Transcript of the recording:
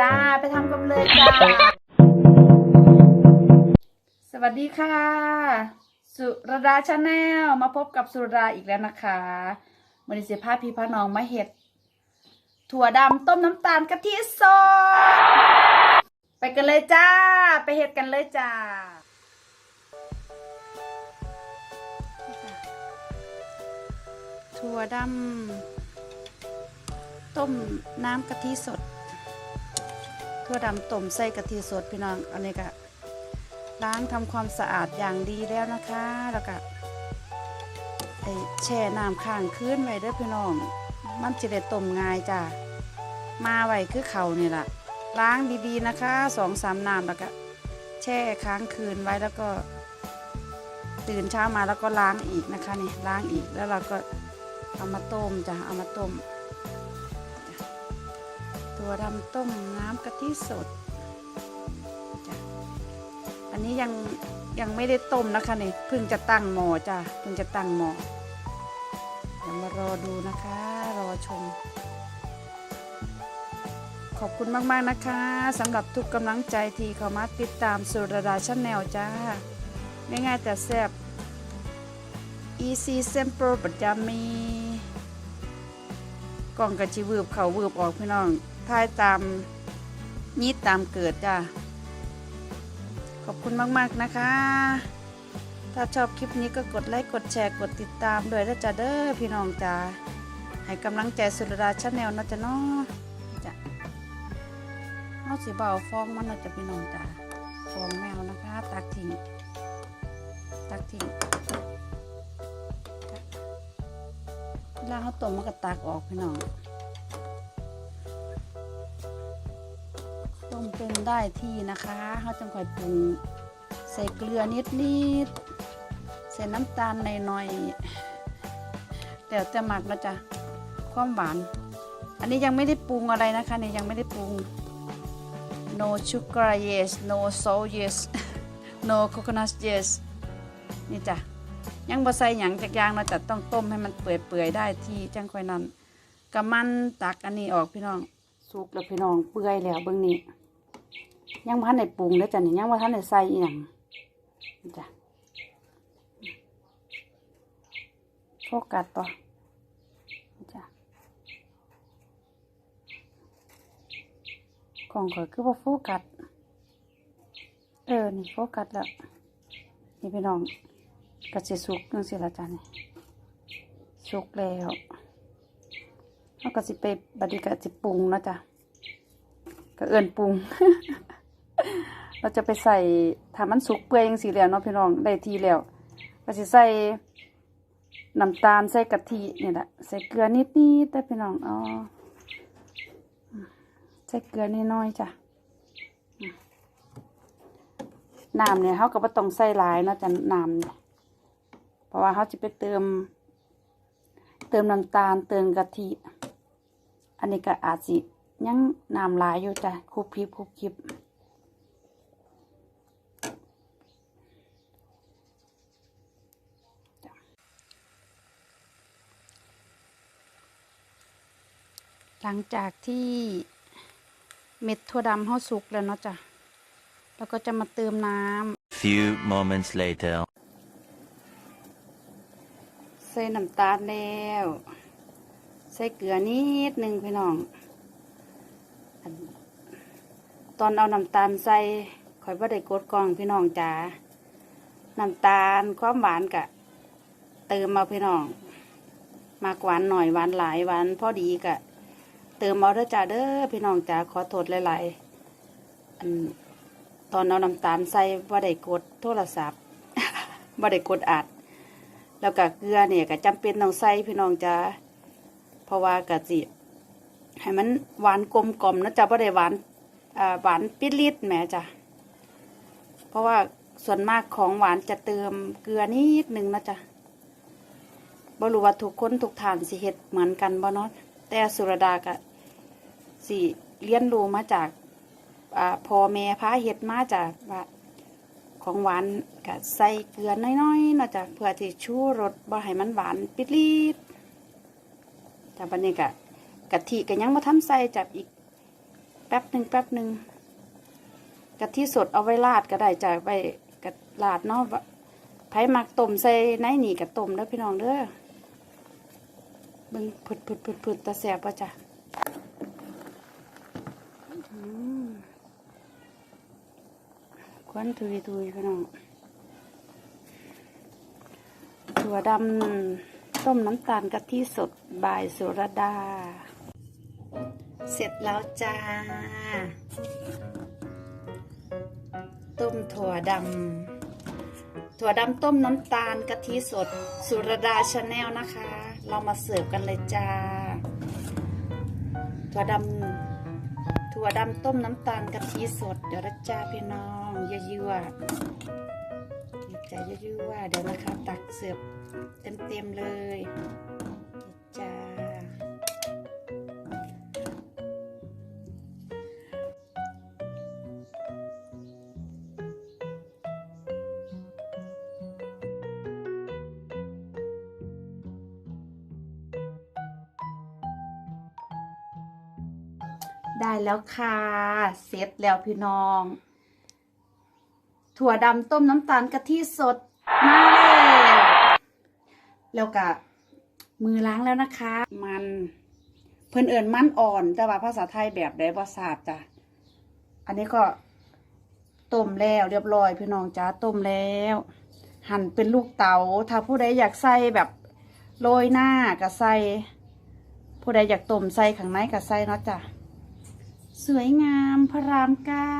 จ้า ไปทำกันเลยจ้า สวัสดีค่ะ สุรดาชาแนลมาพบกับสุรดาอีกแล้วนะคะวันนี้เสียผ้าพี่พาน้องมาเห็ด ถั่วดำต้มน้ำตาลกะทิสดไปกันเลยจ้า ไปเห็ดกันเลยจ้าถั่วดำต้มน้ำกะทิสดถั่ วดำต้มใส่กะทิสดพี่น้องอันนี้ก็ล้างทำความสะอาดอย่างดีแล้วนะคะ แล้วก็แช่น้ำข้างคืนไว้ด้อพี่น้อง มันจะได้ต้มง่ายจ้ามาไว้คือเขานี่แหละล้างดีๆนะคะสองสามน้ำแล้วก็แช่ค้างคืนไว้แล้วก็ ตื่นเช้ามาแล้วก็ล้างอีกนะคะนี่ล้างอีกแล้วเราก็เอามาต้มจ้ะเอามาต้ม ตัวดำต้มน้ำกะทิสดจ้ะอันนี้ยังยังไม่ได้ต้มนะคะนี่เพิ่งจะตั้งหม้อจ้ะเพิ่งจะตั้งหม้อเดี๋ยวมารอดูนะคะ รอชม ขอบคุณมากๆนะคะสำหรับทุกกำลังใจที่เข้ามาติดตามสุรดาชาแนลจ้า ง่ายๆแต่แซ่บ easy simple ปัจจามีกล่องกระชิวืบเขาวืบออกพี่น้อง ทายตามยีดตามเกิดจ้าขอบคุณมากๆนะคะ ถ้าชอบคลิปนี้ก็กดไลค์กดแชร์กดติดตามด้วยนะจ๊ะเด้อพี่น้องจ้าให้กำลังใจสุรดาชาแนลนะจ๊ะเนาะจ้ะเอาสีเบาฟองมันนะจ๊ะพี่น้องจ้าฟองแมวนะคะ ตักทิ้งตักทิ้งเวลาเขาต้มมันก็ตักออกพี่น้อง ต้มเป็นได้ที่นะคะเขาจังค่อยปรุงใส่เกลือนิดนิดๆใส่น้ำตาลหน่อยๆแต่จะหมักนะจ๊ะความหวาน อันนี้ยังไม่ได้ปรุงอะไรนะคะเนี่ยยังไม่ได้ปรุง no sugar yes no salt yes no coconut yes นี่จ้ะยังบ่ใส่หยังจากยางเราจะต้องต้มให้มันเปื่อยๆได้ที่จังค่อยนั้นกะมันตักอันนี้ออกพี่น้องสุกแล้วพี่น้องเปื่อยแล้วเบิ่งนี้ ยังบ่ทันได้ปรุงเด้จ้ะนี่ยังบ่ทันได้ใส่อีหยังจ้ะโฟกัสต่อจ้ะของข่อยคือบ่าโฟกัสเออนี่โฟกัสแล้วนี่พี่น้องกระสิสุกจังสิละจ้ะนี่สุกแล้วแล้วก็สิไปบัดนี้ก็สิปรุงเนาะจ้ะก็เอินปรุง เราจะไปใส่ถ้ามันสุกเปื่อยจังสิแล้วเนาะพี่น้องได้ทีแล้วก็สิใส่น้ำตาลใส่กะทินี่แหละใส่เกลือนิดๆแต่พี่น้องอ๋อใส่เกลือนิดน้อยจ้ะน้ำเนี่ยเขาก็บ่ต้องใส่หลายเนาะจ้ะน้ำเนี่ยเพราะว่าเขาจะไปเติม เติมน้ำตาลเติมกะทิอันนี้ก็อาจสิยังน้ำหลายอยู่จ้ะคุบคลิบคุบคลิบ หลังจากที่เม็ดถั่วดำเขาสุกแล้วเนาะจ้ะแล้วก็จะมาเติมน้ำ Few moments later. ใส่น้ำตาลแล้ว ใส่เกลือนิดหนึ่งพี่น้องอันตอนเอาน้ำตาลใส่ข่อยว่าได้กดกล้องพี่น้องจ๋าน้ำตาลความหวานกะ เติมมาพี่น้อง มากหวานหน่อยหวานหลายหวานพอดีกะ เติมเอาเด้อจ้าเด้อพี่น้องจ๋าขอโทษหลายๆอันตอนเอาน้ำตาลใส่ว่าได้กดโทรศัพท์ว่าได้กดอัด แล้วก็เกลือเนี่ยก็จำเป็นต้องใส่พี่น้องจ้าเพราะว่ากะจิให้มันหวานกลมกล่อมนะจ๊ะบ่ได้หวานอ่าหวานปิดลิดแหมจ้ะเพราะว่าส่วนมากของหวานจะเติมเกลือนิดนึงนะจ๊ะบ่รู้ว่าทุกคนทุกทานสิเฮ็ดเหมือนกันบ่เนาะแต่สุรดาก็ สิเรียนรู้มาจากอพ่อแม่พาเฮ็ดมาจากว่าของหวานก็ใส่เกลือน้อยๆเนาะจ้ะเพื่อที่ชูรสบ่ให้มันหวานปิดลีดจ้ะบัดนี้ก็กะทิก็ยังบ่ทันใส่จับอีกแป๊บหนึ่งแป๊บหนึ่งกะทิสดเอาไว้ราดก็ได้จ้ะไว้กะราดเนาะไผมักต้มใส่ในนี่กับต้มเด้อพี่น้องเด้อเบิ่งผึดผึดผึดผึดตะแสบป่ะจ้ะอืม ควันทุยทุยพี่น้องถั่วดำต้มน้ำตาลกะทิสดบายสุรดา เสร็จแล้วจ้า ต้มถั่วดำถั่วดำต้มน้ำตาลกะทิสดสุรดาชาแนลนะคะ เรามาเสิร์ฟกันเลยจ้า ถั่วดำ ถั่วดำต้มน้ำตาลกะทิสด เดี๋ยวนะจ้าพี่น้องเยั่วๆนี่จ้ายั่วเดี๋ยวนะคะ ตักเสิร์ฟเต็มๆเลยจ้า ได้แล้วค่ะ เสร็จแล้วพี่น้อง ถั่วดำต้มน้ำตาลกะทิสดมาแล้วแล้วก็มือล้างแล้วนะคะ มันเพิ่นเอิญมันอ่อน แต่ว่าภาษาไทยแบบใดบ่ทราบจ้ะ อันนี้ก็ต้มแล้วเรียบร้อยพี่น้องจ้าต้มแล้ว หั่นเป็นลูกเต๋าถ้าผู้ใดอยากใส่แบบโรยหน้าก็ใส่ผู้ใดอยากต้มใส่ข้างในก็ใส่เนาะจ้ะ สวยงามพระรามเก้า